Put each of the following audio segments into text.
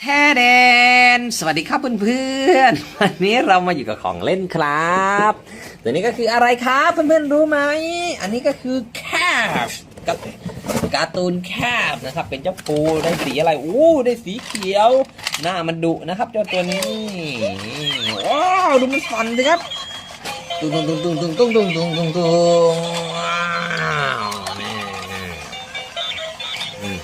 แท้แดนสวัสดีครับเพื่อนๆ วันนี้เรามาอยู่กับของเล่นครับตัวนี้ก็คืออะไรครับเพื่อนๆรู้ไหม อันนี้ก็คือแคบกับการ์ตูนแคบนะครับ เป็นเจ้าปูได้สีอะไรอู้ได้สีเขียว หน้ามันดุนะครับเจ้าตัวนี้ว้าวดูมันสั่นสิครับตุ้งตุ้งตุ้งตุ้งตุ้งตุ้งตุ้งตุ้งตุ้งว้าวนี่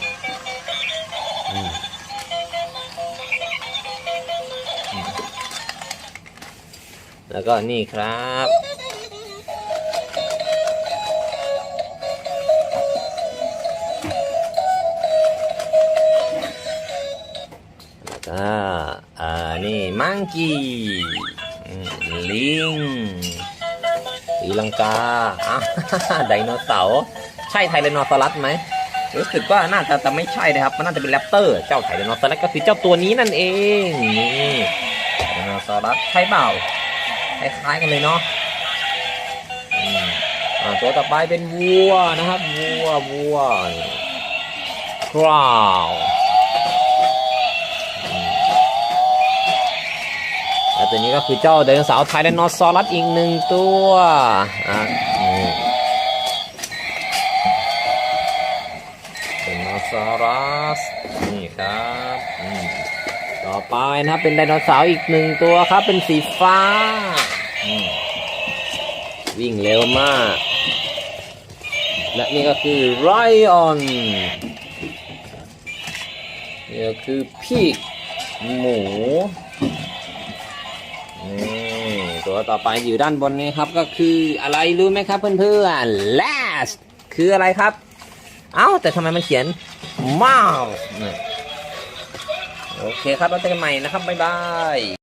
แล้วก็นี่ครับแล้วก็อ่านี่มังกี้ลิงสีลังกาอะไดโนเสาร์ใช่ไทรโนซอรัสไหมรู้สึกว่าน่าจะจะไม่ใช่นะครับ มันน่าจะเป็นแรปเตอร์ เจ้าไทรโนซอรัสก็คือเจ้าตัวนี้นั่นเองนี่ไทรโนซอรัสใช่เปล่า คล้ายๆกันเลยเนาะอ่าตัวต่อไปเป็นวัวนะครับ วัววัวคราวแล้วตัวนี้ก็คือเจ้าไดโนเสาร์ไทแรนนอซอรัสอีกหนึ่งตัวอะนี่ไดโนเสารัสนี่ครับ ต่อไปนะครับเป็นไดโนเสาร์อีกหนึ่งตัวครับ เป็นสีฟ้าอืมวิ่งเร็วมาก และนี่ก็คือไรออนนี่ก็คือพีกหมูนี่ตัวต่อไปอยู่ด้านบนนี้ครับก็คืออะไรรู้ไหมครับเพื่อนๆ last คืออะไรครับ เอ้า แต่ทำไมมันเขียน mouse เนี่ย โอเคครับแล้วเจอกันใหม่นะครับบ๊ายบาย